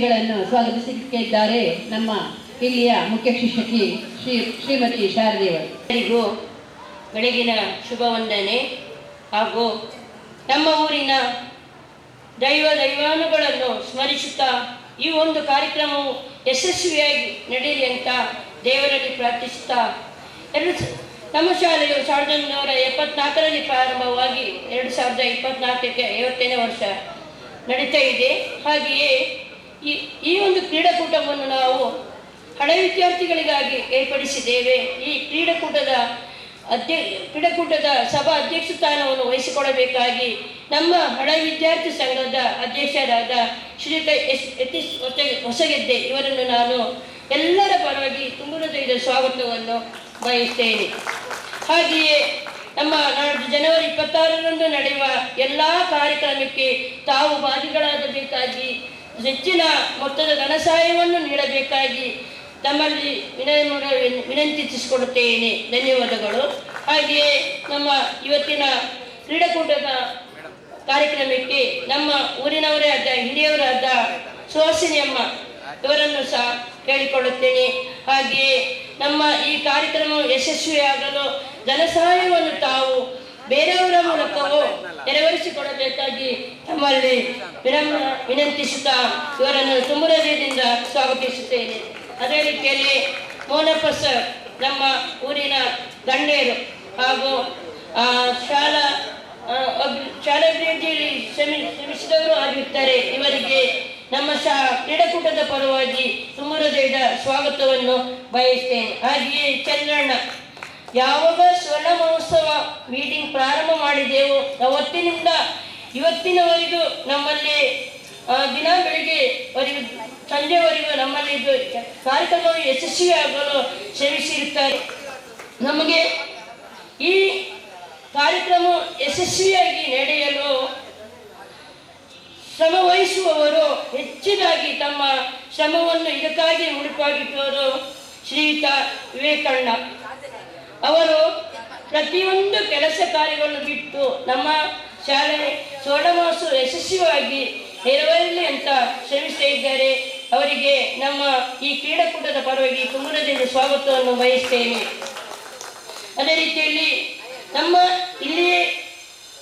ಅತಿಥಿಗಳನ್ನು ಸ್ವಾಗತಿಸಲಿಕ್ಕೆ ಇದ್ದಾರೆ ನಮ್ಮ ಇಲ್ಲಿಯ ಮುಖ್ಯ ಶಿಕ್ಷಕಿ ಶ್ರೀ ಶ್ರೀಮತಿ ಶಾರದೇವರು ಎಲ್ಲರಿಗೂ ಬೆಳಗಿನ ಶುಭ ವಂದನೆ ಹಾಗೂ ನಮ್ಮ ಊರಿನ ದೈವ ದೈವಾನುಗಳನ್ನು ಸ್ಮರಿಸುತ್ತಾ ಈ ಒಂದು ಕಾರ್ಯಕ್ರಮವು ಯಶಸ್ವಿಯಾಗಿ ನಡೆಯಲಿ ಅಂತ ದೇವರಲ್ಲಿ ಪ್ರಾರ್ಥಿಸುತ್ತಾ ಎರಡು ನಮ್ಮ ಶಾಲೆಯು ಸಾವಿರದ ಒಂಬೈನೂರ ಎಪ್ಪತ್ನಾಲ್ಕರಲ್ಲಿ ಪ್ರಾರಂಭವಾಗಿ ಎರಡು ಸಾವಿರದ ಇಪ್ಪತ್ನಾಲ್ಕಕ್ಕೆ ಐವತ್ತನೇ ವರ್ಷ ನಡೀತಾ ಇದೆ. ಹಾಗೆಯೇ ಈ ಈ ಒಂದು ಕ್ರೀಡಾಕೂಟವನ್ನು ನಾವು ಹಳೆ ವಿದ್ಯಾರ್ಥಿಗಳಿಗಾಗಿ ಏರ್ಪಡಿಸಿದ್ದೇವೆ. ಈ ಕ್ರೀಡಾಕೂಟದ ಅಧ್ಯ, ಕ್ರೀಡಾಕೂಟದ ಸಭಾ ಅಧ್ಯಕ್ಷ ಸ್ಥಾನವನ್ನು ವಹಿಸಿಕೊಡಬೇಕಾಗಿ ನಮ್ಮ ಹಳೆ ವಿದ್ಯಾರ್ಥಿ ಸಂಘದ ಅಧ್ಯಕ್ಷರಾದ ಶ್ರೀಯುತ ಎಸ್, ಯತೀಶ್ ಹೊಸ ಹೊಸಗೆದ್ದೆ ಇವರನ್ನು ನಾನು ಎಲ್ಲರ ಪರವಾಗಿ ತುಂಬಿದ ಸ್ವಾಗತವನ್ನು ಬಯಸ್ತೇನೆ. ಹಾಗೆಯೇ ನಮ್ಮ ನಾಡ್ದು ಜನವರಿ ಇಪ್ಪತ್ತಾರರಂದು ನಡೆಯುವ ಎಲ್ಲ ಕಾರ್ಯಕ್ರಮಕ್ಕೆ ತಾವು ಭಾಗಿಗಳಾಗಬೇಕಾಗಿ ಹೆಚ್ಚಿನ ಮೊತ್ತದ ಧನ ಸಹಾಯವನ್ನು ನೀಡಬೇಕಾಗಿ ತಮ್ಮಲ್ಲಿ ವಿನಯ ವಿನಂತಿಸಿಕೊಳ್ಳುತ್ತೇನೆ ಧನ್ಯವಾದಗಳು. ಹಾಗೆಯೇ ನಮ್ಮ ಇವತ್ತಿನ ಕ್ರೀಡಾಕೂಟದ ಕಾರ್ಯಕ್ರಮಕ್ಕೆ ನಮ್ಮ ಊರಿನವರೇ ಆದ ಹಿರಿಯವರಾದ ಸುಹಾಸಿನಿ ಅಮ್ಮ ಇವರನ್ನು ಸಹ ಕೇಳಿಕೊಳ್ಳುತ್ತೇನೆ. ಹಾಗೆಯೇ ನಮ್ಮ ಈ ಕಾರ್ಯಕ್ರಮ ಯಶಸ್ವಿಯಾಗಲು ಧನಸಹಾಯವನ್ನು ತಾವು ಬೇರೆಯವರ ಮೂಲಕವೂ ನೆರವೇರಿಸಿಕೊಡಬೇಕಾಗಿ ತಮ್ಮಲ್ಲಿ ವಿನಮ್ರ ವಿನಂತಿಸುತ್ತಾ ಇವರನ್ನು ಹೃದಯದಿಂದ ಸ್ವಾಗತಿಸುತ್ತೇನೆ. ಅದೇ ರೀತಿಯಲ್ಲಿ ಮೋನಪ್ಪ ಸರ್, ನಮ್ಮ ಊರಿನ ಗಣ್ಯರು ಹಾಗೂ ಶಾಲಾ ಶಾಲಾಭಿವೃದ್ಧಿಯಲ್ಲಿ ಶ್ರಮಿ, ಶ್ರಮಿಸಿದವರು ಆಗಿರ್ತಾರೆ ಇವರಿಗೆ ನಮ್ಮ ಶಾ, ಕ್ರೀಡಾಕೂಟದ ಪರವಾಗಿ ತುಂಬ ಸ್ವಾಗತವನ್ನು ಬಯಸ್ತೇನೆ. ಹಾಗೆಯೇ ಚಂದ್ರಣ್ಣ ಯಾವಾಗ ಸ್ವರ್ಣ ಮಹೋತ್ಸವ ಮೀಟಿಂಗ್ ಪ್ರಾರಂಭ ಮಾಡಿದೆವು ಅವತ್ತಿನಿಂದ ಇವತ್ತಿನವರೆಗೂ ನಮ್ಮಲ್ಲಿ ದಿನ ಬೆಳಿಗ್ಗೆ ವರೆಗೂ, ಸಂಜೆವರೆಗೂ ನಮ್ಮಲ್ಲಿ ಇದು ಕಾರ್ಯಕ್ರಮವು ಯಶಸ್ವಿಯಾಗಲು ಶ್ರಮಿಸಿರುತ್ತಾರೆ. ನಮಗೆ ಈ ಕಾರ್ಯಕ್ರಮ ಯಶಸ್ವಿಯಾಗಿ ನಡೆಯಲು ಶ್ರಮ ವಹಿಸುವವರು ಹೆಚ್ಚಿನಾಗಿ ತಮ್ಮ ಶ್ರಮವನ್ನು ಇದಕ್ಕಾಗಿ ಉಡುಪಾಗಿಟ್ಟವರು ಶ್ರೀಯುತ ವಿವೇಕಣ್ಣ ಅವರು ಪ್ರತಿಯೊಂದು ಕೆಲಸ ಕಾರ್ಯಗಳನ್ನು ಬಿಟ್ಟು ನಮ್ಮ ಶಾಲೆ ಸೋಡಮಾಸು ಯಶಸ್ವಿಯಾಗಿ ನೆರವೇರಲಿ ಅಂತ ಶ್ರಮಿಸ್ತಾ ಇದ್ದಾರೆ. ಅವರಿಗೆ ನಮ್ಮ ಈ ಕ್ರೀಡಾಕೂಟದ ಪರವಾಗಿ ತುಂಬುರದಿಂದ ಸ್ವಾಗತವನ್ನು ಬಯಸ್ತೇನೆ. ಅದೇ ರೀತಿಯಲ್ಲಿ ನಮ್ಮ ಇಲ್ಲಿಯೇ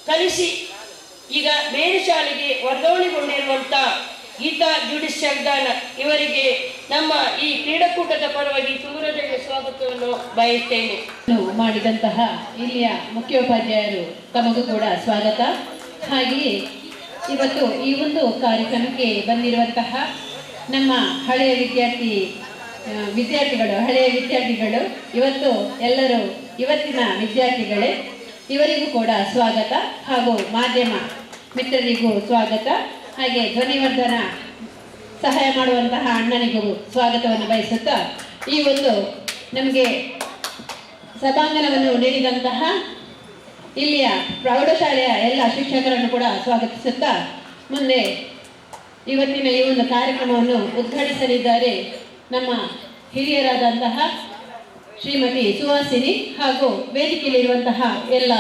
ಕಲಿಸಿ ಈಗ ಬೇರೆ ಶಾಲೆಗೆ ವರ್ಗಾವಣೆಗೊಂಡಿರುವಂಥ ಗೀತಾ ಜುಡಿಸ್ ಶಬ್ದಾನ ಇವರಿಗೆ ನಮ್ಮ ಈ ಕ್ರೀಡಾಕೂಟದ ಪರವಾಗಿ ತುಂಬುರದಿಂದ ಸ್ವಾಗತವನ್ನು ಬಯಸ್ತೇನೆ. ಮಾಡಿದಂತಹ ಇಲ್ಲಿಯ ಮುಖ್ಯೋಪಾಧ್ಯಾಯರು ತಮಗೂ ಕೂಡ ಸ್ವಾಗತ. ಹಾಗೆಯೇ ಇವತ್ತು ಈ ಒಂದು ಕಾರ್ಯಕ್ರಮಕ್ಕೆ ಬಂದಿರುವಂತಹ ನಮ್ಮ ಹಳೆಯ ವಿದ್ಯಾರ್ಥಿ ವಿದ್ಯಾರ್ಥಿಗಳು, ಹಳೆಯ ವಿದ್ಯಾರ್ಥಿಗಳು, ಇವತ್ತು ಎಲ್ಲರೂ ಇವತ್ತಿನ ವಿದ್ಯಾರ್ಥಿಗಳೇ, ಇವರಿಗೂ ಕೂಡ ಸ್ವಾಗತ ಹಾಗೂ ಮಾಧ್ಯಮ ಮಿತ್ರರಿಗೂ ಸ್ವಾಗತ. ಹಾಗೆ ಧ್ವನಿವರ್ಧನ ಸಹಾಯ ಮಾಡುವಂತಹ ಅಣ್ಣನಿಗೂ ಸ್ವಾಗತವನ್ನು ಬಯಸುತ್ತಾ ಈ ಒಂದು ನಮಗೆ ಸಭಾಂಗಣವನ್ನು ನೀಡಿದಂತಹ ಇಲ್ಲಿಯ ಪ್ರೌಢಶಾಲೆಯ ಎಲ್ಲ ಶಿಕ್ಷಕರನ್ನು ಕೂಡ ಸ್ವಾಗತಿಸುತ್ತಾ ಮುಂದೆ ಇವತ್ತಿನ ಈ ಒಂದು ಕಾರ್ಯಕ್ರಮವನ್ನು ಉದ್ಘಾಟಿಸಲಿದ್ದಾರೆ ನಮ್ಮ ಹಿರಿಯರಾದಂತಹ ಶ್ರೀಮತಿ ಸುಹಾಸಿನಿ ಹಾಗೂ ವೇದಿಕೆಯಲ್ಲಿರುವಂತಹ ಎಲ್ಲ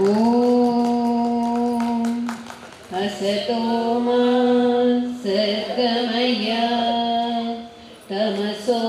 ॐ हसतो मा सद्गमय तमसो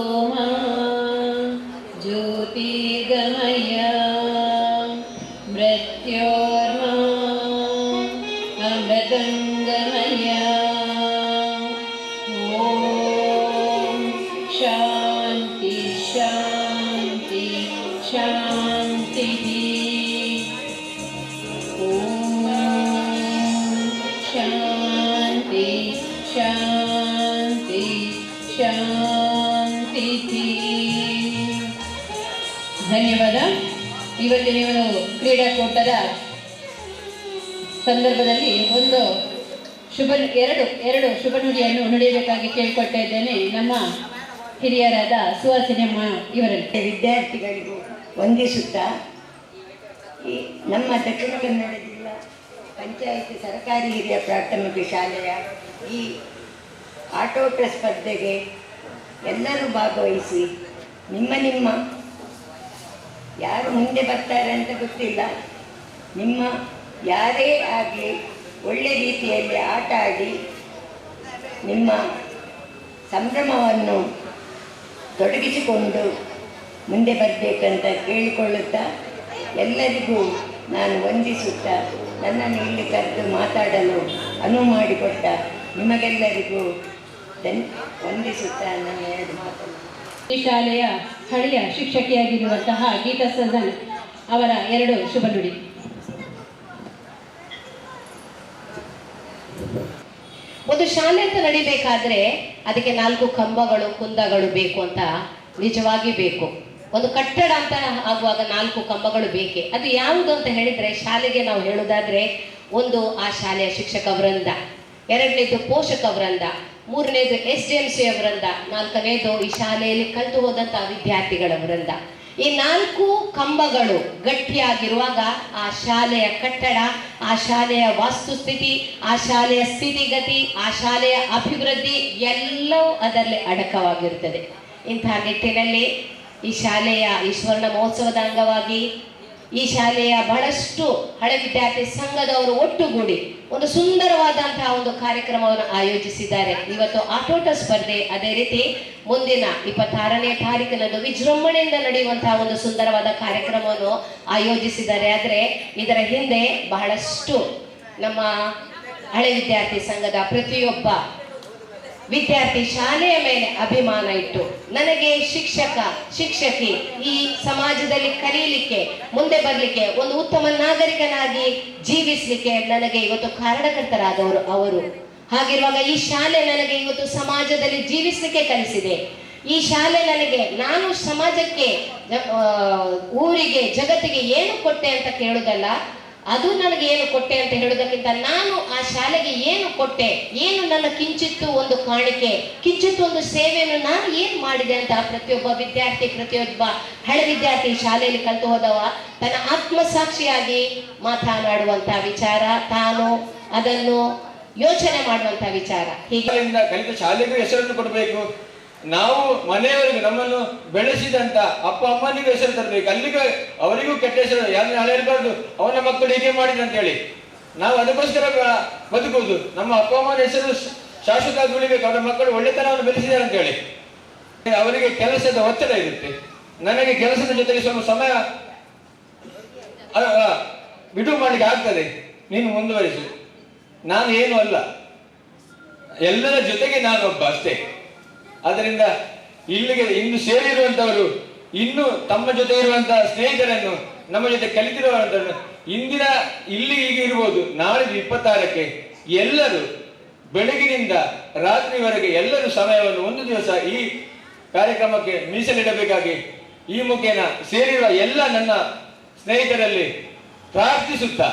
ಧನ್ಯವಾದ. ಇವತ್ತು ನೀವು ಕ್ರೀಡಾಕೂಟದ ಸಂದರ್ಭದಲ್ಲಿ ಒಂದು ಶುಭ, ಎರಡು ಎರಡು ಶುಭ ನುಡಿಯನ್ನು ನುಡಿಯಬೇಕಾಗಿ ಕೇಳಿಕೊಳ್ತಾ ನಮ್ಮ ಹಿರಿಯರಾದ ಸುಹಾಸಿನಮ್ಮ ಇವರಲ್ಲಿ. ವಿದ್ಯಾರ್ಥಿಗಳಿಗೂ ವಂದಿಸುತ್ತಾ, ಈ ನಮ್ಮ ದಕ್ಷಿಣ ಕನ್ನಡ ಜಿಲ್ಲಾ ಪಂಚಾಯಿತಿ ಸರ್ಕಾರಿ ಹಿರಿಯ ಪ್ರಾಥಮಿಕ ಶಾಲೆಯ ಈ ಆಟೋಟ ಸ್ಪರ್ಧೆಗೆ ಎಲ್ಲರೂ ಭಾಗವಹಿಸಿ ನಿಮ್ಮ ನಿಮ್ಮ ಯಾರು ಮುಂದೆ ಬರ್ತಾರೆ ಅಂತ ಗೊತ್ತಿಲ್ಲ. ನಿಮ್ಮ ಯಾರೇ ಆಗಲಿ ಒಳ್ಳೆ ರೀತಿಯಲ್ಲಿ ಆಟ ಆಡಿ ನಿಮ್ಮ ಸಂಭ್ರಮವನ್ನು ತೊಡಗಿಸಿಕೊಂಡು ಮುಂದೆ ಬರಬೇಕಂತ ಕೇಳಿಕೊಳ್ಳುತ್ತಾ ಎಲ್ಲರಿಗೂ ನಾನು ವಂದಿಸುತ್ತಾ ನನ್ನನ್ನು ಇಲ್ಲಿ ಕರೆದು ಮಾತಾಡಲು ಅನುವು ಮಾಡಿಕೊಟ್ಟ ನಿಮಗೆಲ್ಲರಿಗೂ ಧನ್ ವಂದಿಸುತ್ತಾ ನನ್ನ ಎರಡು ಮಾತನ್ನು ಶಾಲೆಯ ಹಳೆಯ ಶಿಕ್ಷಕಿಯಾಗಿರುವಂತಹ ಗೀತಾ ಸಜನ್ ಅವರ ಎರಡು ಶುಭ ನುಡಿ. ಒಂದು ಶಾಲೆ ಅಂತ ನಡಿಬೇಕಾದ್ರೆ ಅದಕ್ಕೆ ನಾಲ್ಕು ಕಂಬಗಳು, ಕುಂದಗಳು ಬೇಕು ಅಂತ ನಿಜವಾಗಿ ಬೇಕು. ಒಂದು ಕಟ್ಟಡ ಅಂತ ಆಗುವಾಗ ನಾಲ್ಕು ಕಂಬಗಳು ಬೇಕೆ? ಅದು ಯಾವುದು ಅಂತ ಹೇಳಿದ್ರೆ ಶಾಲೆಗೆ ನಾವು ಹೇಳೋದಾದ್ರೆ ಒಂದು ಆ ಶಾಲೆಯ ಶಿಕ್ಷಕ ವೃಂದ, ಎರಡನೇದು ಪೋಷಕ ವೃಂದ ಮೂರನೇದು ಎಸ್ ಡಿ ಎಂ ಸಿ ವೃಂದ ನಾಲ್ಕನೇದು ಈ ಶಾಲೆಯಲ್ಲಿ ಕಲಿತು ಹೋದಂತಹ ವಿದ್ಯಾರ್ಥಿಗಳ ವೃಂದ ಈ ನಾಲ್ಕು ಕಂಬಗಳು ಗಟ್ಟಿಯಾಗಿರುವಾಗ ಆ ಶಾಲೆಯ ಕಟ್ಟಡ, ಆ ಶಾಲೆಯ ವಾಸ್ತುಸ್ಥಿತಿ, ಆ ಶಾಲೆಯ ಸ್ಥಿತಿಗತಿ, ಆ ಶಾಲೆಯ ಅಭಿವೃದ್ಧಿ ಎಲ್ಲವೂ ಅದರಲ್ಲಿ ಅಡಕವಾಗಿರುತ್ತದೆ. ಇಂತಹ ನಿಟ್ಟಿನಲ್ಲಿ ಈ ಶಾಲೆಯ ಈ ಸ್ವರ್ಣ ಮಹೋತ್ಸವದ ಅಂಗವಾಗಿ ಈ ಶಾಲೆಯ ಬಹಳಷ್ಟು ಹಳೆ ವಿದ್ಯಾರ್ಥಿ ಸಂಘದವರು ಒಟ್ಟುಗೂಡಿ ಒಂದು ಸುಂದರವಾದಂತಹ ಒಂದು ಕಾರ್ಯಕ್ರಮವನ್ನು ಆಯೋಜಿಸಿದ್ದಾರೆ. ಇವತ್ತು ಆಟೋಟ ಸ್ಪರ್ಧೆ ಅದೇ ರೀತಿ ಮುಂದಿನ ಇಪ್ಪತ್ತಾರನೇ ತಾರೀಕಿನಂದು ವಿಜೃಂಭಣೆಯಿಂದ ನಡೆಯುವಂತಹ ಒಂದು ಸುಂದರವಾದ ಕಾರ್ಯಕ್ರಮವನ್ನು ಆಯೋಜಿಸಿದ್ದಾರೆ. ಆದರೆ ಇದರ ಹಿಂದೆ ಬಹಳಷ್ಟು ನಮ್ಮ ಹಳೆ ವಿದ್ಯಾರ್ಥಿ ಸಂಘದ ಪ್ರತಿಯೊಬ್ಬ ವಿದ್ಯಾರ್ಥಿ ಶಾಲೆಯ ಮೇಲೆ ಅಭಿಮಾನ ಇಟ್ಟು ನನಗೆ ಶಿಕ್ಷಕ, ಶಿಕ್ಷಕಿ ಈ ಸಮಾಜದಲ್ಲಿ ಕಲಿಯಲಿಕ್ಕೆ, ಮುಂದೆ ಬರಲಿಕ್ಕೆ ಒಂದು ಉತ್ತಮ ನಾಗರಿಕನಾಗಿ ಜೀವಿಸಲಿಕ್ಕೆ ನನಗೆ ಇವತ್ತು ಕಾರಣಕರ್ತರಾದವರು ಅವರು. ಹಾಗಿರುವಾಗ ಈ ಶಾಲೆ ನನಗೆ ಇವತ್ತು ಸಮಾಜದಲ್ಲಿ ಜೀವಿಸಲಿಕ್ಕೆ ಕಲಿಸಿದೆ. ಈ ಶಾಲೆ ನನಗೆ ನಾನು ಸಮಾಜಕ್ಕೆ ಊರಿಗೆ, ಜಗತ್ತಿಗೆ ಏನು ಕೊಟ್ಟೆ ಅಂತ ಕೇಳುದಲ್ಲ ಅದು ನನಗೆ ಏನು ಕೊಟ್ಟೆ ಅಂತ ಹೇಳೋದಕ್ಕಿಂತ ನಾನು ಆ ಶಾಲೆಗೆ ಏನು ಕೊಟ್ಟೆ? ಏನು ನನ್ನ ಕಿಂಚಿತ್ತು ಒಂದು ಕಾಣಿಕೆ? ಕಿಂಚಿತ್ತು ಒಂದು ಸೇವೆಯನ್ನು ನಾನು ಏನು ಮಾಡಿದೆ ಅಂತ ಪ್ರತಿಯೊಬ್ಬ ವಿದ್ಯಾರ್ಥಿ, ಪ್ರತಿಯೊಬ್ಬ ಹಳೆ ವಿದ್ಯಾರ್ಥಿ ಶಾಲೆಯಲ್ಲಿ ಕಲಿತು ಹೋದವ ತನ್ನ ಆತ್ಮಸಾಕ್ಷಿಯಾಗಿ ಮಾತನಾಡುವಂತ ವಿಚಾರ, ತಾನು ಅದನ್ನು ಯೋಚನೆ ಮಾಡುವಂತ ವಿಚಾರ. ಹೀಗೆ ಕಲಿತ ಶಾಲೆಗೂ ಹೆಸರನ್ನು ಕೊಡಬೇಕು. ನಾವು ಮನೆಯವರಿಗೆ ನಮ್ಮನ್ನು ಬೆಳೆಸಿದಂತ ಅಪ್ಪ ಅಮ್ಮನಿಗೂ ಹೆಸರು ತರಬೇಕು. ಅಲ್ಲಿಗೆ ಅವರಿಗೂ ಕೆಟ್ಟ ಹೆಸರು, ಯಾರನ್ನ ಹಳೆಯಬಾರ್ದು ಅವನ ಮಕ್ಕಳು ಹೀಗೆ ಮಾಡಿದ ಅಂತ ಹೇಳಿ. ನಾವು ಅದಕ್ಕೋಸ್ಕರ ಬದುಕುವುದು. ನಮ್ಮ ಅಪ್ಪ ಅಮ್ಮನ ಹೆಸರು ಶಾಶ್ವತ ಉಳಿಬೇಕು ಅವರ ಮಕ್ಕಳು ಒಳ್ಳೆತನವನ್ನು ಬೆಳೆಸಿದ್ದಾರೆ ಅಂತ ಹೇಳಿ. ಅವರಿಗೆ ಕೆಲಸದ ಒತ್ತಡ ಇರುತ್ತೆ. ನನಗೆ ಕೆಲಸದ ಜೊತೆಗೆ ಸ್ವಲ್ಪ ಸಮಯ ಬಿಡುವು ಮಾಡಲಿಕ್ಕೆ ಆಗ್ತದೆ. ನೀನು ಮುಂದುವರಿಸು. ನಾನು ಏನು ಅಲ್ಲ. ಎಲ್ಲರ ಜೊತೆಗೆ ನಾನೊಬ್ಬ ಅಷ್ಟೇ. ಆದ್ದರಿಂದ ಇಲ್ಲಿಗೆ ಇನ್ನು ಸೇರಿರುವಂತವರು, ಇನ್ನು ತಮ್ಮ ಜೊತೆ ಇರುವಂತಹ ಸ್ನೇಹಿತರನ್ನು, ನಮ್ಮ ಜೊತೆ ಕಲಿತಿರುವಂತನ್ನು ಇಂದಿನ ಇಲ್ಲಿ ಈಗ ಇರ್ಬೋದು ನಾಳಿದ್ದು ಇಪ್ಪತ್ತಾರಕ್ಕೆ ಎಲ್ಲರೂ ಬೆಳಗಿನಿಂದ ರಾತ್ರಿವರೆಗೆ ಎಲ್ಲರೂ ಸಮಯವನ್ನು ಒಂದು ದಿವಸ ಈ ಕಾರ್ಯಕ್ರಮಕ್ಕೆ ಮೀಸಲಿಡಬೇಕಾಗಿ ಈ ಮುಖೇನ ಸೇರಿರುವ ಎಲ್ಲ ನನ್ನ ಸ್ನೇಹಿತರಲ್ಲಿ ಪ್ರಾರ್ಥಿಸುತ್ತಾ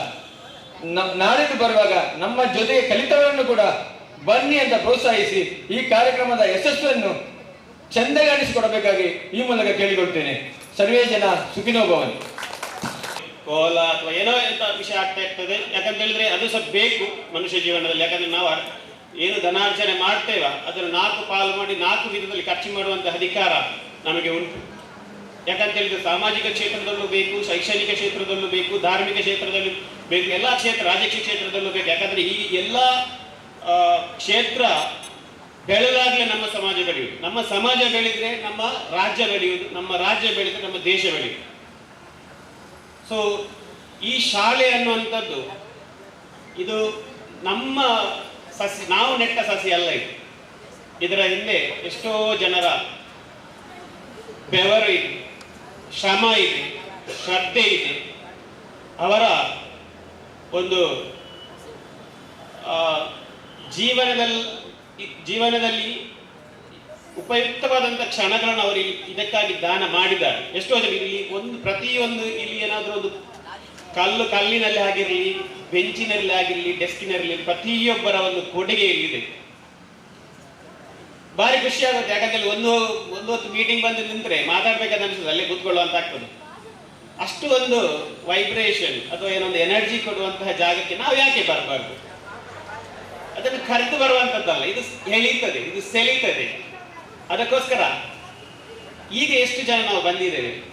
ನಾಳಿದ್ದು ಬರುವಾಗ ನಮ್ಮ ಜೊತೆಗೆ ಕಲಿತವರನ್ನು ಕೂಡ ಬನ್ನಿ ಅಂತ ಪ್ರೋತ್ಸಾಹಿಸಿ ಈ ಕಾರ್ಯಕ್ರಮದ ಯಶಸ್ಸನ್ನು ಚಂದಗಾಣಿಸಿಕೊಡಬೇಕಾಗಿ ಈ ಮೂಲಕ ಕೇಳಿಕೊಳ್ತೇನೆ. ಸರ್ವೇ ಜನ ಸುಖಿನೋ ಭವನ್ ಕೋಲ ಅಥವಾ ಏನೋ ಎಂತ ವಿಷಯ ಆಗ್ತಾ ಇರ್ತದೆ. ಯಾಕಂತ ಹೇಳಿದ್ರೆ ಅದು ಸಹ ಬೇಕು ಮನುಷ್ಯ ಜೀವನದಲ್ಲಿ. ಯಾಕಂದ್ರೆ ನಾವು ಏನು ಧನಾರ್ಜನೆ ಮಾಡ್ತೇವ, ಅದನ್ನು ನಾಲ್ಕು ಪಾಲು ಮಾಡಿ ನಾಲ್ಕು ವಿಧದಲ್ಲಿ ಖರ್ಚು ಮಾಡುವಂತಹ ಅಧಿಕಾರ ನಮಗೆ ಉಂಟು. ಯಾಕಂತ ಹೇಳಿದ್ರೆ ಸಾಮಾಜಿಕ ಕ್ಷೇತ್ರದಲ್ಲೂ ಬೇಕು, ಶೈಕ್ಷಣಿಕ ಕ್ಷೇತ್ರದಲ್ಲೂ ಬೇಕು, ಧಾರ್ಮಿಕ ಕ್ಷೇತ್ರದಲ್ಲೂ ಬೇಕು, ಎಲ್ಲ ಕ್ಷೇತ್ರ, ರಾಜಕೀಯ ಕ್ಷೇತ್ರದಲ್ಲೂ ಬೇಕು. ಯಾಕಂದ್ರೆ ಈ ಎಲ್ಲ ಕ್ಷೇತ್ರ ಬೆಳೆದಾಗಲೇ ನಮ್ಮ ಸಮಾಜ ಬೆಳೆಯುವುದು. ನಮ್ಮ ಸಮಾಜ ಬೆಳೆದ್ರೆ ನಮ್ಮ ರಾಜ್ಯ ಬೆಳೆಯುವುದು, ನಮ್ಮ ರಾಜ್ಯ ಬೆಳೆದ್ರೆ ನಮ್ಮ ದೇಶ ಬೆಳೆಯುವುದು. ಸೊ ಈ ಶಾಲೆ ಅನ್ನುವಂಥದ್ದು, ಇದು ನಮ್ಮ ಸಸಿ, ನಾವು ನೆಟ್ಟ ಸಸಿ ಅಲ್ಲ ಇದು. ಇದರ ಹಿಂದೆ ಎಷ್ಟೋ ಜನರ ಬೆವರು ಇದೆ, ಶ್ರಮ ಇದೆ, ಶ್ರದ್ಧೆ ಇದೆ. ಅವರ ಒಂದು ಜೀವನದಲ್ಲಿ ಜೀವನದಲ್ಲಿ ಉಪಯುಕ್ತವಾದಂಥ ಕ್ಷಣಗಳನ್ನು ಅವರು ಇದಕ್ಕಾಗಿ ದಾನ ಮಾಡಿದ್ದಾರೆ. ಎಷ್ಟೋ ಜನ ಇಲ್ಲಿ ಒಂದು, ಪ್ರತಿಯೊಂದು ಇಲ್ಲಿ ಏನಾದರೂ ಒಂದು ಕಲ್ಲು ಕಲ್ಲಿನಲ್ಲಿ ಆಗಿರಲಿ, ಬೆಂಚಿನಲ್ಲಿ ಆಗಿರಲಿ, ಡೆಸ್ಕಿನಲ್ಲಿ, ಪ್ರತಿಯೊಬ್ಬರ ಒಂದು ಕೊಡುಗೆ ಇಲ್ಲಿದೆ. ಭಾರಿ ಖುಷಿ ಆಗುತ್ತೆ. ಯಾಕಂದ್ರೆ ಒಂದು ಒಂದು ಹೊತ್ತು ಮೀಟಿಂಗ್ ಬಂದು ಮಾತಾಡ್ಬೇಕಾದ ಮಾತಾಡ್ಬೇಕಂತ ಅನಿಸ್ತದೆ ಅಲ್ಲೇ ಕೂತ್ಕೊಳ್ಳುವಂತ ಆಗ್ತದೆ. ಅಷ್ಟು ಒಂದು ವೈಬ್ರೇಷನ್ ಅಥವಾ ಏನೊಂದು ಎನರ್ಜಿ ಕೊಡುವಂತಹ ಜಾಗಕ್ಕೆ ನಾವು ಯಾಕೆ ಬರಬಾರ್ದು? ಅದನ್ನು ಕರೆದು ಬರುವಂತದ್ದಲ್ಲ, ಇದು ಎಳೀತದೆ, ಇದು ಸೆಳೀತದೆ. ಅದಕ್ಕೋಸ್ಕರ ಈಗ ಎಷ್ಟು ಜನ ನಾವು ಬಂದಿದ್ದೇವೆ?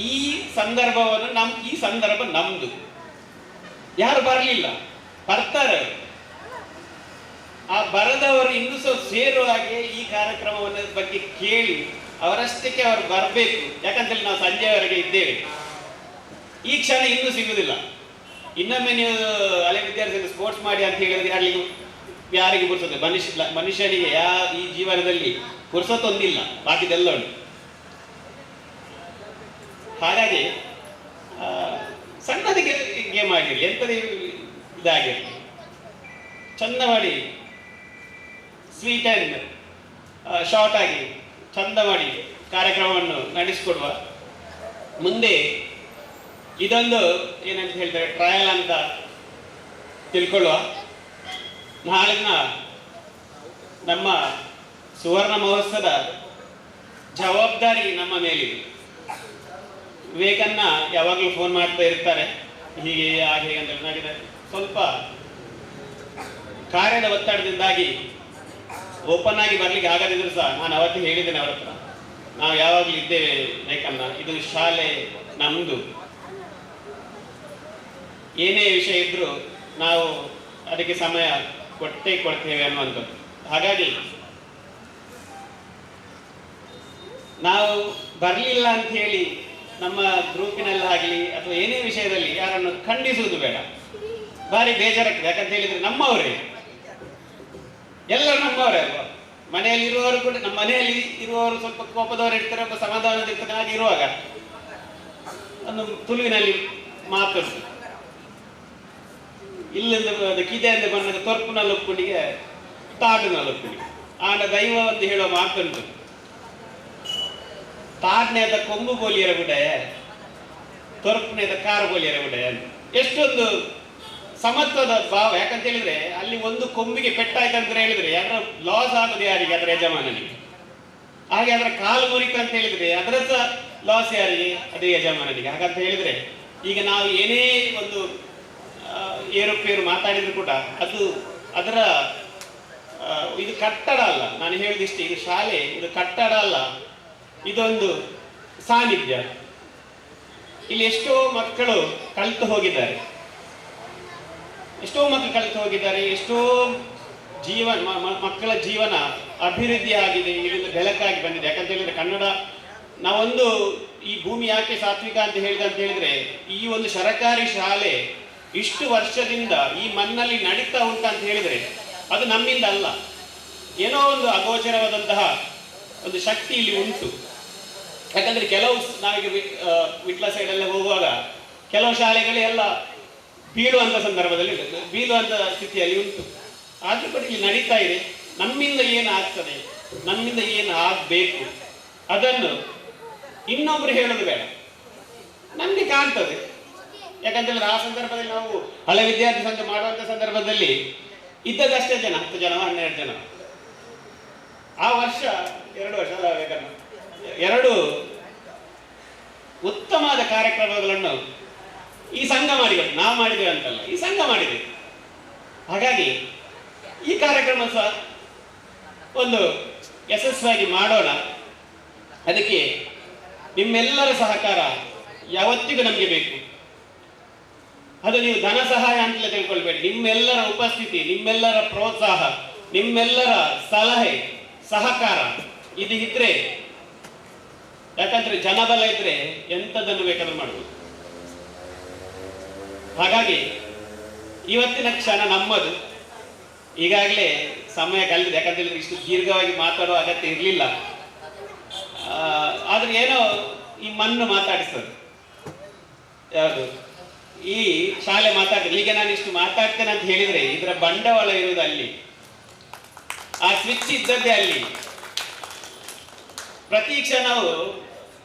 ಈ ಸಂದರ್ಭವನ್ನು ನಮ್, ಈ ಸಂದರ್ಭ ನಮ್ದು. ಯಾರು ಬರಲಿಲ್ಲ? ಬರ್ತಾರೆ ಆ ಬರದವರು ಇನ್ನೂ ಸಹ ಸೇರುವ ಹಾಗೆ ಈ ಕಾರ್ಯಕ್ರಮವನ್ನ ಬಗ್ಗೆ ಕೇಳಿ ಅವರಷ್ಟಕ್ಕೆ ಅವರು ಬರಬೇಕು. ಯಾಕಂತೇಳಿ ನಾವು ಸಂಜೆವರೆಗೆ ಇದ್ದೇವೆ. ಈ ಕ್ಷಣ ಇನ್ನೂ ಸಿಗುವುದಿಲ್ಲ. ಇನ್ನೊಮ್ಮೆ ನೀವು ಹಳೆ ವಿದ್ಯಾರ್ಥಿಗಳು ಸ್ಪೋರ್ಟ್ಸ್ ಮಾಡಿ ಅಂತ ಹೇಳಿದ್ರೆ ಅಲ್ಲಿ ಯಾರಿಗೆ ಪುರ್ಸತ್ತೆ? ಮನುಷ್ಯ ಮನುಷ್ಯನಿಗೆ ಯಾ, ಈ ಜೀವನದಲ್ಲಿ ಪುರ್ಸತ್ತೊಂದಿಲ್ಲ ಬಾಕಿದೆಲ್ಲ ಉಂಟು ಹಾಗಾಗಿ ಸಣ್ಣದಕ್ಕೆ ಗೇಮ್ ಆಗಿರಲಿ ಎಂಥದೇ ಇದಾಗಿರಲಿ. ಚಂದ ಮಾಡಿ ಸ್ವೀಟ್ ಆ್ಯಂಡ್ ಶಾರ್ಟ್ ಆಗಿ ಚಂದ ಮಾಡಿ ಕಾರ್ಯಕ್ರಮವನ್ನು ನಡೆಸಿಕೊಡುವ ಮುಂದೆ ಇದೊಂದು ಏನಂತ ಹೇಳ್ತಾರೆ ಟ್ರಯಲ್ ಅಂತ ತಿಳ್ಕೊಳ್ಳುವ. ನಾಳಿನ ನಮ್ಮ ಸುವರ್ಣ ಮಹೋತ್ಸವದ ಜವಾಬ್ದಾರಿ ನಮ್ಮ ಮೇಲಿದೆ. ವಿವೇಕನ್ನ ಯಾವಾಗಲೂ ಫೋನ್ ಮಾಡ್ತಾ ಇರ್ತಾರೆ. ಹೀಗೆ ಹಾಗೆ ಅಂತ ಏನಾಗಿದೆ ಸ್ವಲ್ಪ ಕಾರ್ಯದ ಒತ್ತಡದಿಂದಾಗಿ ಓಪನ್ ಆಗಿ ಬರ್ಲಿಕ್ಕೆ ಆಗದಿದ್ರು ಸಹ ನಾನು ಅವತ್ತು ಹೇಳಿದ್ದೇನೆ ಅವ್ರ ಹತ್ರ. ನಾವು ಯಾವಾಗಲೂ ಇದ್ದೇವೆ ಬೇಕನ್ನ ಇದು ಶಾಲೆ ನಮ್ದು. ಏನೇ ವಿಷಯ ಇದ್ರೂ ನಾವು ಅದಕ್ಕೆ ಸಮಯ ಕೊಟ್ಟೇ ಕೊಡ್ತೇವೆ ಅನ್ನುವಂಥದ್ದು. ಹಾಗಾಗಿ ನಾವು ಬರಲಿಲ್ಲ ಅಂತ ಹೇಳಿ ನಮ್ಮ ಗ್ರೂಪಿನಲ್ಲಿ ಆಗಲಿ ಅಥವಾ ಏನೇ ವಿಷಯದಲ್ಲಿ ಯಾರನ್ನು ಖಂಡಿಸುವುದು ಬೇಡ. ಭಾರಿ ಬೇಜಾರಾಗ್ತದೆ. ಯಾಕಂತ ಹೇಳಿದ್ರೆ ನಮ್ಮವರೇ. ಎಲ್ಲರೂ ನಮ್ಮವರೇ ಅಲ್ವಾ? ಮನೆಯಲ್ಲಿ ಇರುವವರು ಕೂಡ ನಮ್ಮ ಮನೆಯಲ್ಲಿ ಇರುವವರು ಸ್ವಲ್ಪ ಕೋಪದವರು ಇರ್ತಾರೆ, ಒಬ್ಬ ಸಮಾಧಾನದಿರ್ತಾರೆ ಹಾಗೆ ಇರುವಾಗ ಒಂದು ತುಳುವಿನಲ್ಲಿ ಮಾತುಂಟು. ಇಲ್ಲಿಂದ ಕಿದೆಯಿಂದ ಬಂದಾಗ ತೊರ್ಪುನಲ್ಲಿ ಒಪ್ಪುಣಿಗೆ ತಾಡಿನಲ್ಲಿ ಒಪ್ಪುಣಿಗೆ ಆನ ದೈವ ಅಂತ ಹೇಳುವ ಮಾತುಂಟು. ತಾಡ್ನೆದ ಕೊಂಬು ಬೋಲಿಯರ ಬಿಡಯ ತರ್ಪುನೇದ ಕಾರು ಬೋಲಿಯರ ಬಿಡಯ ಎಷ್ಟೊಂದು ಸಮತ್ವದ ಭಾವ, ಯಾಕಂತ ಹೇಳಿದ್ರೆ ಅಲ್ಲಿ ಒಂದು ಕೊಂಬಿಗೆ ಪೆಟ್ಟಾಯ್ತು ಅಂತ ಹೇಳಿದ್ರೆ ಅದರ ಲಾಸ್ ಆಗೋದು ಯಾರಿಗೆ, ಅದರ ಯಜಮಾನನಿಗೆ? ಹಾಗೆ ಅದರ ಕಾಲು ಮುರಿತು ಅಂತ ಹೇಳಿದ್ರೆ ಅದರ ಲಾಸ್ ಯಾರಿಗೆ? ಅದೇ ಯಜಮಾನನಿಗೆ. ಹಾಗಂತ ಹೇಳಿದ್ರೆ ಈಗ ನಾವು ಏನೇ ಒಂದು ಏರುಪೇರು ಮಾತಾಡಿದ್ರು ಕೂಡ ಅದು ಅದರ ಇದು ಕಟ್ಟಡ ಅಲ್ಲ. ನಾನು ಹೇಳಿದಿಷ್ಟೇ, ಇದು ಶಾಲೆ, ಇದು ಕಟ್ಟಡ ಅಲ್ಲ. ಇದೊಂದು ಸಾನ್ನಿಧ್ಯ. ಇಲ್ಲಿ ಎಷ್ಟೋ ಮಕ್ಕಳು ಕಲಿತು ಹೋಗಿದ್ದಾರೆ. ಎಷ್ಟೋ ಮಕ್ಕಳು ಕಲಿತು ಹೋಗಿದ್ದಾರೆ, ಎಷ್ಟೋ ಜೀವನ ಮಕ್ಕಳ ಜೀವನ ಅಭಿವೃದ್ಧಿ ಆಗಿದೆ ಇದರಿಂದ ಬೆಳಕಾಗಿ ಬಂದಿದೆ. ಯಾಕಂತ ಹೇಳಿದ್ರೆ ಕನ್ನಡ, ನಾವೊಂದು ಈ ಭೂಮಿ ಯಾಕೆ ಸಾತ್ವಿಕ ಅಂತ ಹೇಳಿದೆ ಅಂತ ಹೇಳಿದ್ರೆ, ಈ ಒಂದು ಸರಕಾರಿ ಶಾಲೆ ಇಷ್ಟು ವರ್ಷದಿಂದ ಈ ಮಣ್ಣಲ್ಲಿ ನಡೀತಾ ಉಂಟು ಅಂತ ಹೇಳಿದ್ರೆ ಅದು ನಮ್ಮಿಂದ ಅಲ್ಲ. ಏನೋ ಒಂದು ಅಗೋಚರವಾದಂತಹ ಒಂದು ಶಕ್ತಿ ಇಲ್ಲಿ ಉಂಟು. ಯಾಕಂದ್ರೆ ಕೆಲವು ನಾವೀಗ ವಿಟ್ಲ ಸೈಡಲ್ಲಿ ಹೋಗುವಾಗ ಕೆಲವು ಶಾಲೆಗಳು ಎಲ್ಲ ಬೀಳುವಂತ ಸಂದರ್ಭದಲ್ಲಿ ಬೀಳುವಂಥ ಸ್ಥಿತಿಯಲ್ಲಿ ಉಂಟು. ಆದರೂ ಕೂಡ ಇಲ್ಲಿ ನಡೀತಾ ಇದೆ. ನಮ್ಮಿಂದ ಏನು ಆಗ್ತದೆ ನಮ್ಮಿಂದ ಏನು ಆಗಬೇಕು ಅದನ್ನು ಇನ್ನೊಬ್ರು ಹೇಳೋದು ಬೇಡ. ನಮಗೆ ಕಾಣ್ತದೆ. ಯಾಕಂತೇಳಿದ್ರೆ ಆ ಸಂದರ್ಭದಲ್ಲಿ ನಾವು ಹಳೆ ವಿದ್ಯಾರ್ಥಿ ಸಂಘ ಮಾಡುವಂತ ಸಂದರ್ಭದಲ್ಲಿ ಇದ್ದದಷ್ಟೇ ಜನ, ಹತ್ತು ಜನ, ಹನ್ನೆರಡು ಜನ. ಆ ವರ್ಷ ಎರಡು ವರ್ಷ ಎರಡು ಉತ್ತಮವಾದ ಕಾರ್ಯಕ್ರಮಗಳನ್ನು ಈ ಸಂಘ ಮಾಡಿದೆ. ನಾವು ಮಾಡಿದೆ ಅಂತಲ್ಲ, ಈ ಸಂಘ ಮಾಡಿದೆ. ಹಾಗಾಗಿ ಈ ಕಾರ್ಯಕ್ರಮ ಸಹ ಒಂದು ಯಶಸ್ವಿಯಾಗಿ ಮಾಡೋಣ. ಅದಕ್ಕೆ ನಿಮ್ಮೆಲ್ಲರ ಸಹಕಾರ ಯಾವತ್ತಿಗೂ ನಮಗೆ ಬೇಕು. ಅದು ನೀವು ಧನ ಸಹಾಯ ಅಂತಲೇ ತಿಳ್ಕೊಳ್ಬೇಡಿ. ನಿಮ್ಮೆಲ್ಲರ ಉಪಸ್ಥಿತಿ, ನಿಮ್ಮೆಲ್ಲರ ಪ್ರೋತ್ಸಾಹ, ನಿಮ್ಮೆಲ್ಲರ ಸಲಹೆ, ಸಹಕಾರ ಇದು ಇದ್ರೆ, ಯಾಕಂದ್ರೆ ಜನಬಲ ಇದ್ರೆ ಎಂಥದನ್ನು ಬೇಕಾದ್ರೂ ಮಾಡಬಹುದು ಹಾಗಾಗಿ ಇವತ್ತಿನ ಕ್ಷಣ ನಮ್ಮದು. ಈಗಾಗಲೇ ಸಮಯ ಕಳೆದಿದೆ. ಯಾಕಂದ್ರೆ ಇಷ್ಟು ದೀರ್ಘವಾಗಿ ಮಾತಾಡುವ ಅಗತ್ಯ ಇರಲಿಲ್ಲ. ಆದ್ರೆ ಏನೋ ಈ ಮಣ್ಣು ಮಾತಾಡಿಸ್ತದೆ. ಯಾವುದು? ಈ ಶಾಲೆ ಮಾತಾಡ್ತದೆ ಈಗ ನಾನು ಇಷ್ಟು ಮಾತಾಡ್ತೇನೆ ಅಂತ ಹೇಳಿದ್ರೆ ಇದರ ಬಂಡವಾಳ ಇರುವುದು ಅಲ್ಲಿ. ಆ ಸ್ವಿಚ್ ಇದ್ದದ್ದೇ ಅಲ್ಲಿ. ಪ್ರತಿ ಕ್ಷಣವು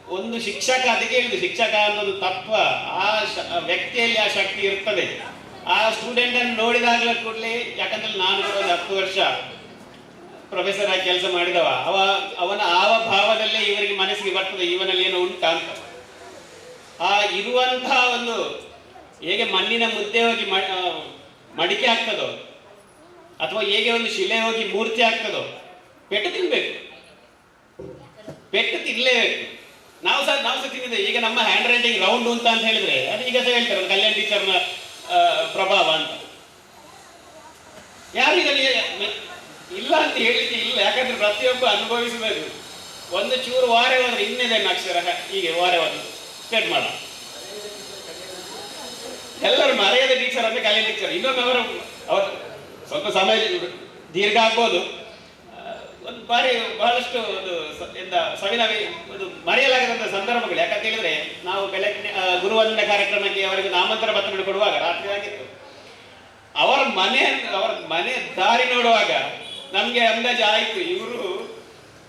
ಒಂದು ಶಿಕ್ಷಕ, ಅದಕ್ಕೆ ಹೇಳುದು ಶಿಕ್ಷಕ ಅನ್ನೋದು ತತ್ವ, ಆ ವ್ಯಕ್ತಿಯಲ್ಲಿ ಆ ಶಕ್ತಿ ಇರ್ತದೆ. ಆ ಸ್ಟೂಡೆಂಟ್ ಅನ್ನು ನೋಡಿದಾಗಲೇ ಕೂಡಲೇ, ಯಾಕಂದ್ರೆ ನಾನು ಒಂದು ಹತ್ತು ವರ್ಷ ಪ್ರೊಫೆಸರ್ ಆಗಿ ಕೆಲಸ ಮಾಡಿದವ. ಅವ, ಅವನ ಆವ ಭಾವದಲ್ಲೇ ಇವರಿಗೆ ಮನಸ್ಸಿಗೆ ಬರ್ತದೆ, ಇವನಲ್ಲಿ ಏನೋ ಉಂಟಾ ಅಂತ. ಆ ಇರುವಂತಹ ಒಂದು ಹೇಗೆ ಮಣ್ಣಿನ ಮುದ್ದೆ ಹೋಗಿ ಮಡಿಕೆ ಆಗ್ತದೋ ಅಥವಾ ಹೇಗೆ ಒಂದು ಶಿಲೆ ಹೋಗಿ ಮೂರ್ತಿ ಆಗ್ತದೋ ಪೆಟ್ಟು ತಿನ್ಬೇಕು. ಪೆಟ್ಟು ತಿನ್ಲೇಬೇಕು. ನಾವು ಸಹ ನಾವು ಸಹ ತಿಂದಿದ್ದೇವೆ ಈಗ ನಮ್ಮ ಹ್ಯಾಂಡ್ ರೈಟಿಂಗ್ ರೌಂಡ್ ಅಂತ ಅಂತ ಹೇಳಿದ್ರೆ, ಅದು ಈಗ ಸಹ ಹೇಳ್ತಾರೆ ಕಲ್ಯಾಣ ಟೀಚರ್ನ ಪ್ರಭಾವ ಅಂತ. ಯಾರು ಇದನ್ನ ಇಲ್ಲ ಅಂತ ಹೇಳಿಕ್ಕೆ ಇಲ್ಲ. ಯಾಕಂದ್ರೆ ಪ್ರತಿಯೊಬ್ಬ ಅನುಭವಿಸಬೇಕು ಒಂದು ಚೂರು ವಾರೆ ಹೋದ್ರೆ ಇನ್ನೇ ಅಕ್ಷರ ಹೀಗೆ ವಾರೆ ಹೋದ್ರೆ ಸ್ಪೆಡ್ ಮಾಡ ಎಲ್ಲರೂ ಮರೆಯದ ಟೀಚರ್ ಅಂದ್ರೆ ಕಲಿಯ ಟೀಚರ್ ಇನ್ನೊಮ್ಮೆ ಅವರು ಅವರು ಸ್ವಲ್ಪ ಸಮಯ ದೀರ್ಘ ಆಗ್ಬೋದು. ಒಂದು ಬಾರಿ ಬಹಳಷ್ಟು ಒಂದು ಎಂತ ಸವಿನವಿ, ಒಂದು ಮರೆಯಲಾಗದಂತ ಸಂದರ್ಭಗಳು. ಯಾಕಂತ ಹೇಳಿದ್ರೆ, ನಾವು ಬೆಳಗ್ಗೆ ಗುರುವಂದನ ಕಾರ್ಯಕ್ರಮಕ್ಕೆ ಅವರಿಗೆ ನಾಮಂತರ ಪತ್ರ ಕೊಡುವಾಗ ರಾತ್ರಿ ಆಗಿತ್ತು. ಅವರ ಮನೆ ಅವರ ಮನೆ ದಾರಿ ನೋಡುವಾಗ ನಮ್ಗೆ ಅಂದಾಜು ಆಯ್ತು, ಇವರು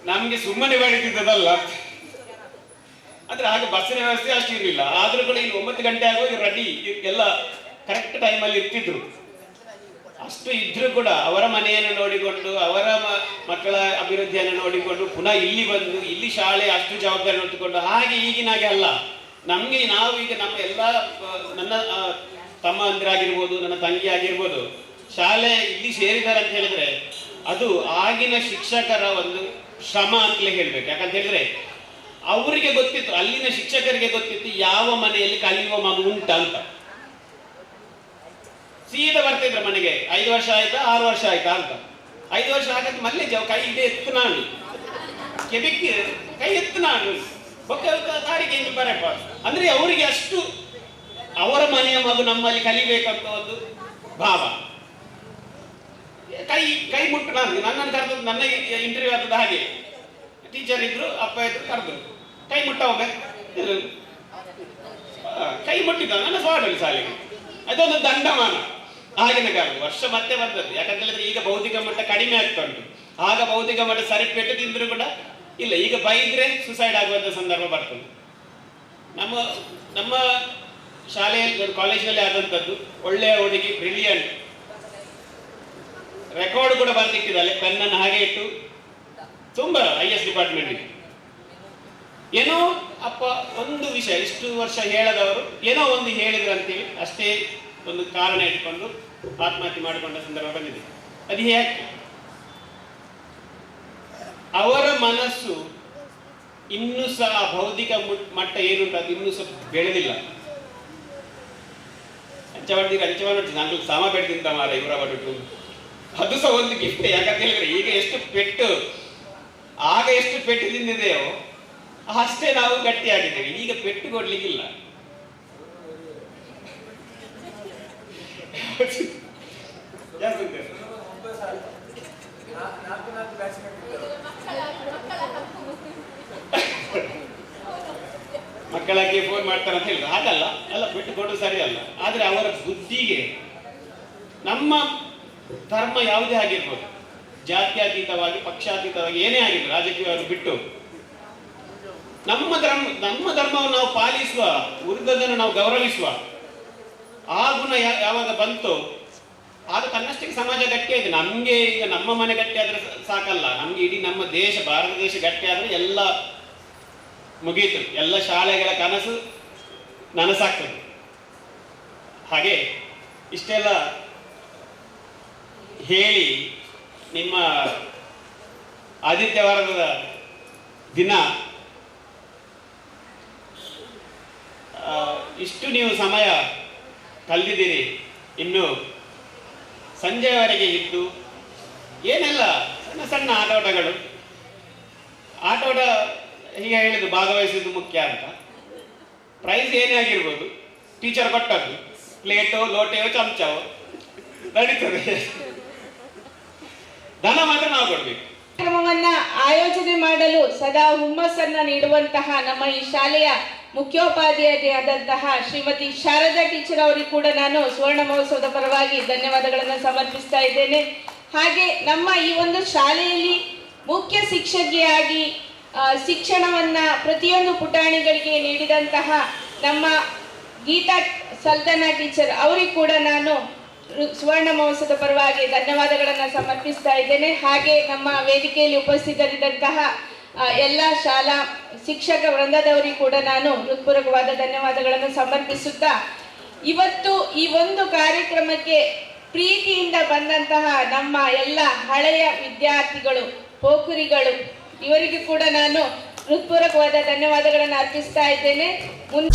ನಮ್ಗೆ ಸುಮ್ಮನೆ ಬಡಿತಿದ್ದದಲ್ಲ ಆದ್ರೆ ಹಾಗೆ ಬಸ್ಸಿನ ವ್ಯವಸ್ಥೆ ಅಷ್ಟು ಇರಲಿಲ್ಲ. ಆದ್ರೂ ಕೂಡ ಇಲ್ಲಿ ಒಂಬತ್ತು ಗಂಟೆ ಆಗುವಾಗ ರೆಡಿ ಎಲ್ಲ ಕರೆಕ್ಟ್ ಟೈಮಲ್ಲಿ ಇರ್ತಿದ್ರು. ಅಷ್ಟು ಇದ್ರು ಕೂಡ ಅವರ ಮನೆಯನ್ನು ನೋಡಿಕೊಂಡು, ಅವರ ಮಕ್ಕಳ ಅಭಿವೃದ್ಧಿಯನ್ನು ನೋಡಿಕೊಂಡು ಪುನಃ ಇಲ್ಲಿ ಬಂದು, ಇಲ್ಲಿ ಶಾಲೆ ಅಷ್ಟು ಜವಾಬ್ದಾರಿ ಹೊತ್ತುಕೊಂಡು, ಹಾಗೆ ಈಗಿನ ಹಾಗೆ ಅಲ್ಲ. ನಮಗೆ ನಾವು ಈಗ ನಮ್ಮ ಎಲ್ಲ ನನ್ನ ತಮ್ಮ ಆಗಿರ್ಬೋದು ನನ್ನ ತಂಗಿ ಆಗಿರ್ಬೋದು, ಶಾಲೆ ಇಲ್ಲಿ ಸೇರಿದ್ದಾರೆ ಅಂತ ಹೇಳಿದ್ರೆ ಅದು ಆಗಿನ ಶಿಕ್ಷಕರ ಒಂದು ಶ್ರಮ ಅಂತಲೇ ಹೇಳ್ಬೇಕು. ಯಾಕಂತ ಹೇಳಿದ್ರೆ ಅವರಿಗೆ ಗೊತ್ತಿತ್ತು, ಅಲ್ಲಿನ ಶಿಕ್ಷಕರಿಗೆ ಗೊತ್ತಿತ್ತು ಯಾವ ಮನೆಯಲ್ಲಿ ಕಲಿಯುವ ಮಗು ಉಂಟ ಅಂತ. ಸೀದಾ ಬರ್ತಿದ್ರು ಮನೆಗೆ, ಐದು ವರ್ಷ ಆಯ್ತಾ, ಆರು ವರ್ಷ ಆಯ್ತಾ ಅಂತ. ಐದು ವರ್ಷ ಆಗತ್ತೆ ಮಲ್ಲೆ ಜಾವ ಕೈ ಇದೆ ಎತ್ತು ನಾನು ಕೆಬಿಕ್ಕಿ ಕೈ ಎತ್ತು ನಾನು ಹಿಂಗೆ ಬರಪ್ಪ. ಅಂದ್ರೆ ಅವರಿಗೆ ಅಷ್ಟು ಅವರ ಮನೆಯ ಮಗು ನಮ್ಮಲ್ಲಿ ಕಲಿಬೇಕಂತ ಒಂದು ಭಾವ. ಕೈ ಕೈ ಮುಟ್ಟು ನಾನು ನನ್ನನ್ನು ಕರೆದು, ನನ್ನ ಇಂಟರ್ವ್ಯೂ ಆದದ್ದು ಹಾಗೆ. ಟೀಚರ್ ಇದ್ರು, ಅಪ್ಪ ಇದ್ರು, ಕರೆದ್ರು. ಕೈ ಮುಟ್ಟ ಒಮ್ಮೆ. ಕೈ ಮುಟ್ಟಿದ್ದ ನನ್ನ ಸ್ವಾಮಿ ಶಾಲೆಗೆ. ಅದೊಂದು ದಂಡಮಾನ. ಆಗಿನ ಕಾಲ ವರ್ಷ ಮತ್ತೆ ಬರ್ತದೆ. ಯಾಕಂತೇಳಿದ್ರೆ ಈಗ ಭೌತಿಕ ಮಟ್ಟ ಕಡಿಮೆ ಆಗ್ತಾ ಉಂಟು ಆಗ ಭೌತಿಕ ಮಟ್ಟ ಸರಿ ಪೆಟ್ಟು ತಿಂದ್ರು ಕೂಡ ಇಲ್ಲ. ಈಗ ಬೈದ್ರೆ ಸುಸೈಡ್ ಆಗುವಂತ ಸಂದರ್ಭ ಬರ್ತದೆ. ನಮ್ಮ ನಮ್ಮ ಶಾಲೆಯಲ್ಲಿ ಕಾಲೇಜಿನಲ್ಲಿ ಆದಂಥದ್ದು ಒಳ್ಳೆಯ ಹುಡುಗಿ ಬ್ರಿಲಿಯಂಟ್ ರೆಕಾರ್ಡ್ ಕೂಡ ಬರ್ಲಿಕ್ಕಿದ್ದಾರೆ ಪೆನ್ನನ್ನು ಹಾಗೆ ಇಟ್ಟು. ತುಂಬ ಐ ಎಸ್ ಡಿಪಾರ್ಟ್ಮೆಂಟ್ ಏನೋ ಅಪ್ಪ ಒಂದು ವಿಷಯ, ಇಷ್ಟು ವರ್ಷ ಹೇಳದವರು ಏನೋ ಒಂದು ಹೇಳಿದ್ರು ಅಂತೇಳಿ ಅಷ್ಟೇ ಒಂದು ಕಾರಣ ಇಟ್ಕೊಂಡು ಆತ್ಮಹತ್ಯೆ ಮಾಡಿಕೊಂಡ ಸಂದರ್ಭ ಬಂದಿದೆ. ಅದು ಯಾಕೆ ಅವರ ಮನಸ್ಸು ಇನ್ನೂ ಸಹ ಭೌತಿಕ ಮುಟ್- ಮಟ್ಟ ಏನುಂಟು ಅದು ಇನ್ನೂ ಸಹ ಬೆಳೆದಿಲ್ಲ. ಅಂಚವಾಡಿ ಅಂಚವಾಡಿ ನಾನು ಸಾಮ ಬೆಳೆದಿಂತ ಮಾರ, ಇವರ ಬಟ್ಟು ಅದು ಸಹ ಒಂದು ಗಿಫ್ಟ್ ಯಾಕಂತ ಹೇಳಿದ್ರೆ ಈಗ ಎಷ್ಟು ಪೆಟ್ಟು, ಆಗ ಎಷ್ಟು ಪೆಟ್ಟು ತಿಂದಿದೆಯೋ ಅಷ್ಟೇ ನಾವು ಗಟ್ಟಿಯಾಗಿದ್ದೇವೆ. ಈಗ ಪೆಟ್ಟು ಕೊಡ್ಲಿಕ್ಕಿಲ್ಲ. ಮಕ್ಕಳಾಗಿ ಫೋನ್ ಮಾಡ್ತಾರೆ ಅಂತ ಹೇಳಿದ್ರು. ಹಾಗಲ್ಲ. ಅಲ್ಲ ಬಿಟ್ಟು ಕೊಡೋದು ಸರಿ ಅಲ್ಲ ಆದ್ರೆ ಅವರ ಬುದ್ಧಿಗೆ ನಮ್ಮ ಧರ್ಮ ಯಾವುದೇ ಆಗಿರ್ಬೋದು ಜಾತ್ಯಾತೀತವಾಗಿ ಪಕ್ಷಾತೀತವಾಗಿ ಏನೇ ಆಗಿರ್ಬೋದು ರಾಜಕೀಯವನ್ನು ಬಿಟ್ಟು ನಮ್ಮ ಧರ್ಮ, ನಮ್ಮ ಧರ್ಮವನ್ನು ನಾವು ಪಾಲಿಸುವ ಉಳಿದದನ್ನು ನಾವು ಗೌರವಿಸುವ. ಆ ಗುಣ ಯಾವಾಗ ಬಂತು, ಆಗ ತನ್ನಷ್ಟಕ್ಕೆ ಸಮಾಜ ಗಟ್ಟಿ ನಮಗೆ ನಮ್ಗೆ ಈಗ ನಮ್ಮ ಮನೆ ಗಟ್ಟಿ ಆದ್ರೆ ಸಾಕಲ್ಲ. ನಮ್ಗೆ ಇಡೀ ನಮ್ಮ ದೇಶ, ಭಾರತ ದೇಶ ಗಟ್ಟಿ ಆದ್ರೆ ಎಲ್ಲ ಮುಗೀತು. ಎಲ್ಲ ಶಾಲೆಗಳ ಕನಸು ನನಸಾಗ್ತದೆ. ಹಾಗೆ ಇಷ್ಟೆಲ್ಲ ಹೇಳಿ ನಿಮ್ಮ ಆದಿತ್ಯವಾರದ ದಿನ ಆ, ಇಷ್ಟು ನೀವು ಸಮಯ ಕಲ್ದಿದ್ದೀರಿ ಇನ್ನು ಸಂಜೆಯವರೆಗೆ ಇದ್ದು ಏನೆಲ್ಲ ಸಣ್ಣ ಸಣ್ಣ ಆಟೋಟಗಳು. ಆಟೋಟ ಹೀಗೆ ಹೇಳಿದ್ದು ಭಾಗವಹಿಸಿದ್ದು ಮುಖ್ಯ ಅಂತ. ಪ್ರೈಸ್ ಏನೇ ಆಗಿರ್ಬೋದು, ಟೀಚರ್ ಕೊಟ್ಟದ್ದು, ಪ್ಲೇಟೋ, ಲೋಟೆಯೋ, ಚಮಚವೋ, ನಡೀತದೆ. ಧನ ಮಾತ್ರ ನಾವು ಕೊಡ್ಬೇಕು. ಕಾರ್ಯಕ್ರಮವನ್ನ ಆಯೋಜನೆ ಮಾಡಲು ಸದಾ ಹುಮ್ಮಸ್ಸನ್ನ ನೀಡುವಂತಹ ನಮ್ಮ ಈ ಶಾಲೆಯ ಮುಖ್ಯೋಪಾಧ್ಯಾಯರಾದಂತಹ ಶ್ರೀಮತಿ ಶಾರದಾ ಟೀಚರ್ ಅವರಿಗೆ ಕೂಡ ನಾನು ಸುವರ್ಣ ಮಹೋತ್ಸವದ ಪರವಾಗಿ ಧನ್ಯವಾದಗಳನ್ನು ಸಮರ್ಪಿಸ್ತಾ ಇದ್ದೇನೆ. ಹಾಗೆ ನಮ್ಮ ಈ ಒಂದು ಶಾಲೆಯಲ್ಲಿ ಮುಖ್ಯ ಶಿಕ್ಷಕಿಯಾಗಿ ಶಿಕ್ಷಣವನ್ನು ಪ್ರತಿಯೊಂದು ಪುಟಾಣಿಗಳಿಗೆ ನೀಡಿದಂತಹ ನಮ್ಮ ಗೀತಾ ಸಲ್ದನಾ ಟೀಚರ್ ಅವರಿಗೆ ಕೂಡ ನಾನು ಸುವರ್ಣ ಮಹೋತ್ಸವದ ಪರವಾಗಿ ಧನ್ಯವಾದಗಳನ್ನು ಸಮರ್ಪಿಸ್ತಾ ಇದ್ದೇನೆ. ಹಾಗೆ ನಮ್ಮ ವೇದಿಕೆಯಲ್ಲಿ ಉಪಸ್ಥಿತರಿದ್ದಂತಹ ಎಲ್ಲ ಶಾಲಾ ಶಿಕ್ಷಕ ವೃಂದದವರಿಗೆ ಕೂಡ ನಾನು ಹೃತ್ಪೂರ್ವಕವಾದ ಧನ್ಯವಾದಗಳನ್ನು ಸಮರ್ಪಿಸುತ್ತಾ, ಇವತ್ತು ಈ ಒಂದು ಕಾರ್ಯಕ್ರಮಕ್ಕೆ ಪ್ರೀತಿಯಿಂದ ಬಂದಂತಹ ನಮ್ಮ ಎಲ್ಲ ಹಳೆಯ ವಿದ್ಯಾರ್ಥಿಗಳು, ಪೋಖರಿಗಳು, ಇವರಿಗೂ ಕೂಡ ನಾನು ಹೃತ್ಪೂರ್ವಕವಾದ ಧನ್ಯವಾದಗಳನ್ನು ಅರ್ಪಿಸ್ತಾ ಇದ್ದೇನೆ. ಮುನ್